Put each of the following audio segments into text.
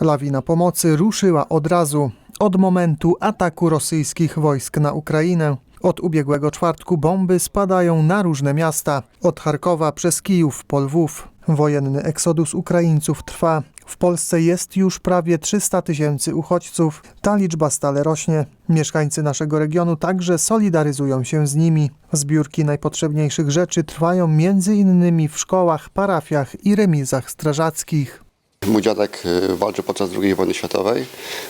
Lawina pomocy ruszyła od razu, od momentu ataku rosyjskich wojsk na Ukrainę. Od ubiegłego czwartku bomby spadają na różne miasta, od Charkowa przez Kijów po Lwów. Wojenny eksodus Ukraińców trwa. W Polsce jest już prawie 300 tysięcy uchodźców. Ta liczba stale rośnie. Mieszkańcy naszego regionu także solidaryzują się z nimi. Zbiórki najpotrzebniejszych rzeczy trwają innymi w szkołach, parafiach i remizach strażackich. Mój dziadek y, walczył podczas II wojny światowej,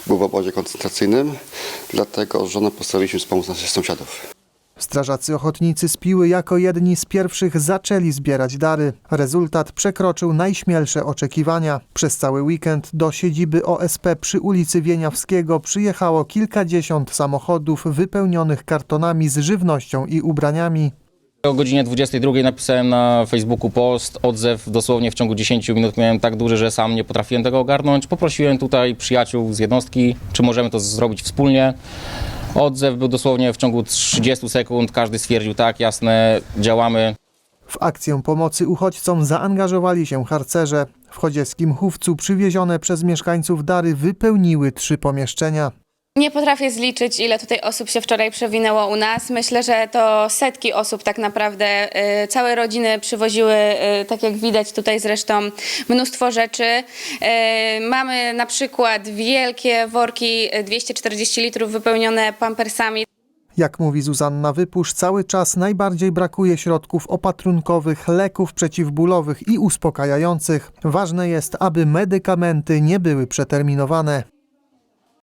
był w obozie koncentracyjnym, dlatego z żoną postanowiliśmy wspomóc naszych sąsiadów. Strażacy ochotnicy z Piły jako jedni z pierwszych zaczęli zbierać dary. Rezultat przekroczył najśmielsze oczekiwania. Przez cały weekend do siedziby OSP przy ulicy Wieniawskiego przyjechało kilkadziesiąt samochodów wypełnionych kartonami z żywnością i ubraniami. O godzinie 22 napisałem na Facebooku post, odzew dosłownie w ciągu 10 minut miałem tak duży, że sam nie potrafiłem tego ogarnąć. Poprosiłem tutaj przyjaciół z jednostki, czy możemy to zrobić wspólnie. Odzew był dosłownie w ciągu 30 sekund, każdy stwierdził tak, jasne, działamy. W akcję pomocy uchodźcom zaangażowali się harcerze. W chodzieskim chówcu przywiezione przez mieszkańców dary wypełniły trzy pomieszczenia. Nie potrafię zliczyć, ile tutaj osób się wczoraj przewinęło u nas. Myślę, że to setki osób tak naprawdę. Y, Całe rodziny przywoziły, y, tak jak widać tutaj zresztą, mnóstwo rzeczy. Y, Mamy na przykład wielkie worki, y, 240 litrów wypełnione pampersami. Jak mówi Zuzanna Wypusz, cały czas najbardziej brakuje środków opatrunkowych, leków przeciwbólowych i uspokajających. Ważne jest, aby medykamenty nie były przeterminowane.